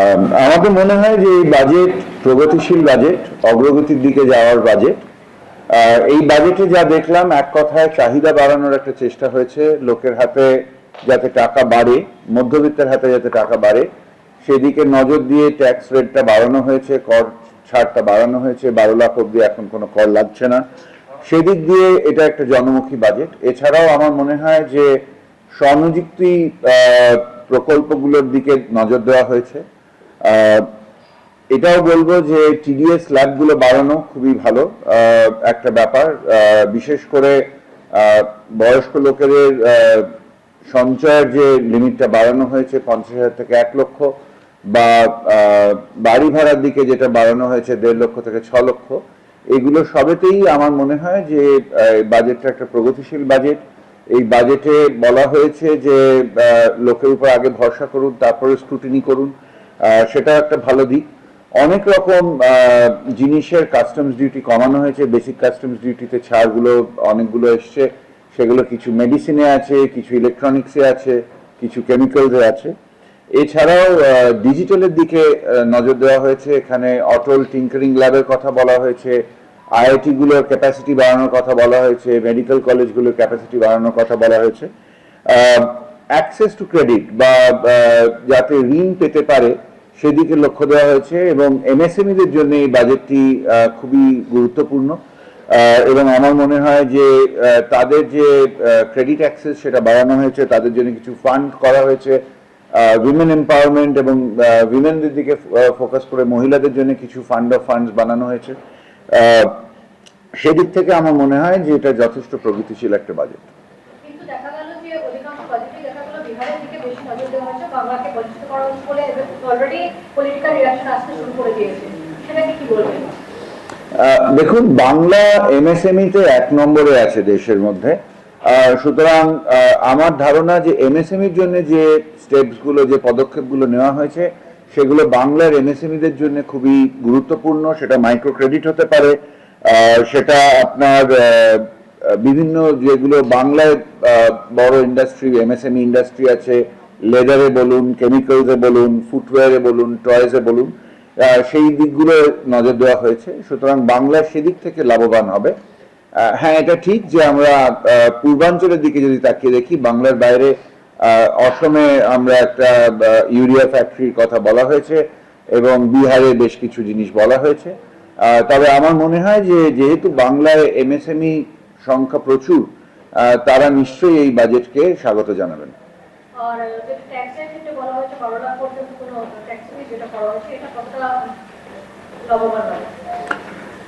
আম, আমাদের মনে হয় যে এই বাজেট প্রগতিশীল বাজেট অগ্রগতির দিকে যাওয়ার বাজেট এই বাজেটে যা দেখলাম এক কথায় চাহিদা বাড়ানোর একটা চেষ্টা হয়েছে লোকের হাতে যাতে টাকা বাড়ে মধ্যবিত্তের হাতে যাতে টাকা বাড়ে সেদিকে নজর দিয়ে ট্যাক্স রেটটা বাড়ানো হয়েছে কর ছাড়টা বাড়ানো হয়েছে বারো লাখ অব্দি এখন কোনো কর লাগছে না। সেদিক দিয়ে এটা একটা জনমুখী বাজেট এছাড়াও আমার মনে হয় যে স্বনিযুক্তি প্রকল্পগুলোর দিকে নজর দেওয়া হয়েছে। এটাও বলব যে টিডিএস ল্যাবগুলো বাড়ানো খুবই ভালো একটা ব্যাপার। বিশেষ করে বয়স্ক লোকেদের সঞ্চয়ের যে লিমিটটা বাড়ানো হয়েছে পঞ্চাশ হাজার থেকে এক লক্ষ বা বাড়ি ভাড়ার দিকে যেটা বাড়ানো হয়েছে দেড় লক্ষ থেকে ছ লক্ষ, এগুলো সবেতেই আমার মনে হয় যে বাজেটটা একটা প্রগতিশীল বাজেট এই বাজেটে বলা হয়েছে যে লোকের উপর আগে ভরসা করুন, তারপরে স্ক্রুটিনি করুন। সেটা একটা ভালো দিক। অনেক রকম জিনিসের কাস্টমস ডিউটি কমানো হয়েছে বেসিক কাস্টমস ডিউটিতে ছাড়গুলো অনেকগুলো এসছে। সেগুলো কিছু মেডিসিনে আছে, কিছু ইলেকট্রনিক্সে আছে, কিছু কেমিক্যালসে আছে। এছাড়াও ডিজিটালের দিকে নজর দেওয়া হয়েছে। এখানে অটল টিঙ্কারিং ল্যাবের কথা বলা হয়েছে। আইআইটিগুলোর ক্যাপাসিটি বাড়ানোর কথা বলা হয়েছে। মেডিকেল কলেজগুলোর ক্যাপাসিটি বাড়ানোর কথা বলা হয়েছে। অ্যাক্সেস টু ক্রেডিট বা যাতে ঋণ পেতে পারে সেদিকে লক্ষ্য দেওয়া হয়েছে এবং এমএসএমইদের জন্য এই বাজেটটি খুবই গুরুত্বপূর্ণ। এবং আমার মনে হয় যে তাদের যে ক্রেডিট অ্যাক্সেস সেটা বাড়ানো হয়েছে, তাদের জন্য কিছু ফান্ড করা হয়েছে। উইমেন এম্পাওয়ারমেন্ট এবং উইমেনদের দিকে ফোকাস করে মহিলাদের জন্য কিছু ফান্ড অফ ফান্ডস বানানো হয়েছে। সেদিক থেকে আমার মনে হয় যে এটা যথেষ্ট প্রগতিশীল একটা বাজেট কিন্তু দেখা গেল যে অধিকাংশ বাজেটে দেখা গেল বিহারের দিকে বেশি দেখুন, বাংলা এমএসএমই তে এক নম্বরে আছে দেশের মধ্যে। সুতরাং আমার ধারণা যে এমএসএমইর জন্য যে স্টেপসগুলো যে পদক্ষেপগুলো নেওয়া হয়েছে, সেগুলো বাংলার এমএসএমইদের জন্য খুবই গুরুত্বপূর্ণ। সেটা মাইক্রো ক্রেডিট হতে পারে সেটা আপনার বিভিন্ন যেগুলো বাংলায় বড় ইন্ডাস্ট্রি এমএসএমই ইন্ডাস্ট্রি আছে লেদারে বলুন, কেমিক্যালসে বলুন, ফুটওয়্যারে বলুন, টয়েসে বলুন সেই দিকগুলো নজর দেওয়া হয়েছে। সুতরাং বাংলা সেদিক থেকে লাভবান হবে। হ্যাঁ এটা ঠিক যে আমরা পূর্বাঞ্চলের দিকে যদি তাকিয়ে দেখি, বাংলার বাইরে অসমে আমরা একটা ইউরিয়া ফ্যাক্টরির কথা বলা হয়েছে এবং বিহারে বেশ কিছু জিনিস বলা হয়েছে। তবে আমার মনে হয় যে, যেহেতু বাংলায় এমএসএমই সংখ্যা প্রচুর তারা নিশ্চয়ই এই বাজেটকে স্বাগত জানাবেন। আর যে ট্যাক্সের ক্ষেত্রে বলা হয়েছে লাখ পর্যন্ত কোনো ট্যাক্স যেটা করা হয়েছে এটা কতটা লাভবান হবে?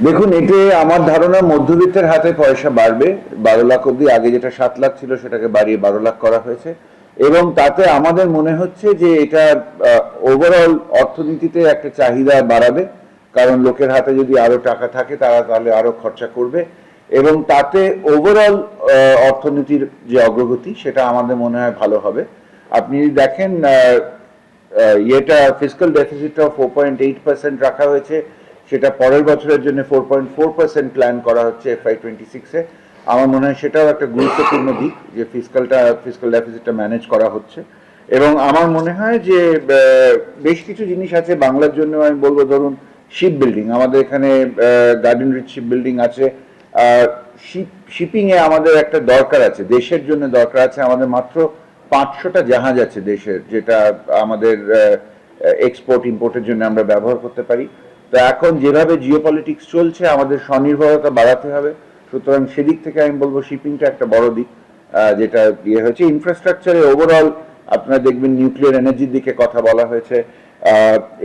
দেখুন, এতে আমার ধারণা মধ্যবিত্তের হাতে পয়সা বাড়বে। বারো লাখ অব্দি আগে যেটা সাত লাখ ছিল, সেটাকে বাড়িয়ে বারো লাখ করা হয়েছে। এবং তাতে আমাদের মনে হচ্ছে যে এটা ওভারঅল অর্থনীতিতে একটা চাহিদা বাড়াবে। কারণ লোকের হাতে যদি আরও টাকা থাকে, তারা তাহলে আরও খরচা করবে। এবং তাতে ওভারঅল অর্থনীতির যে অগ্রগতি, সেটা আমাদের মনে হয় ভালো হবে। আপনি দেখেন ইয়েটা ফিজিক্যাল ডেফিসিটটা ফোর পয়েন্ট এইট পার্সেন্ট রাখা হয়েছে, সেটা পরের বছরের জন্য four point four percent plan করা হচ্ছে এফআই টোয়েন্টি সিক্সে আমার মনে হয় সেটাও একটা গুরুত্বপূর্ণ দিক যে ফিজিক্যালটা ফিজিক্যাল ডেফিসিটটা ম্যানেজ করা হচ্ছে। এবং আমার মনে হয় যে বেশ কিছু জিনিস আছে বাংলার জন্য আমি বলব, ধরুন শিপ বিল্ডিং আমাদের এখানে গার্ডেন রিচ শিপ বিল্ডিং আছে। শিপ শিপিং এ আমাদের একটা দরকার আছে, দেশের জন্য দরকার আছে। আমাদের মাত্র পাঁচশোটা জাহাজ আছে দেশের, যেটা আমাদের এক্সপোর্ট ইম্পোর্টের জন্য আমরা ব্যবহার করতে পারি। তো এখন যেভাবে জিওপলিটিক্স চলছে, আমাদের স্বনির্ভরতা বাড়াতে হবে। সুতরাং সেদিক থেকে আমি বলব শিপিংটা একটা বড় দিক যেটা ইয়ে হয়েছে। ইনফ্রাস্ট্রাকচারে ওভারঅল আপনারা দেখবেন নিউক্লিয়ার এনার্জির দিকে কথা বলা হয়েছে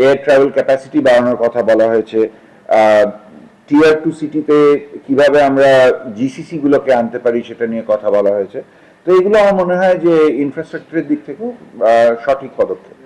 এয়ার ট্রাভেল ক্যাপাসিটি বাড়ানোর কথা বলা হয়েছে টিয়ার টু সিটিতে কীভাবে আমরা জিসিসি গুলোকে আনতে পারি সেটা নিয়ে কথা বলা হয়েছে। তো এগুলো আমার মনে হয় যে ইনফ্রাস্ট্রাকচারের দিক থেকেও সঠিক পদক্ষেপ।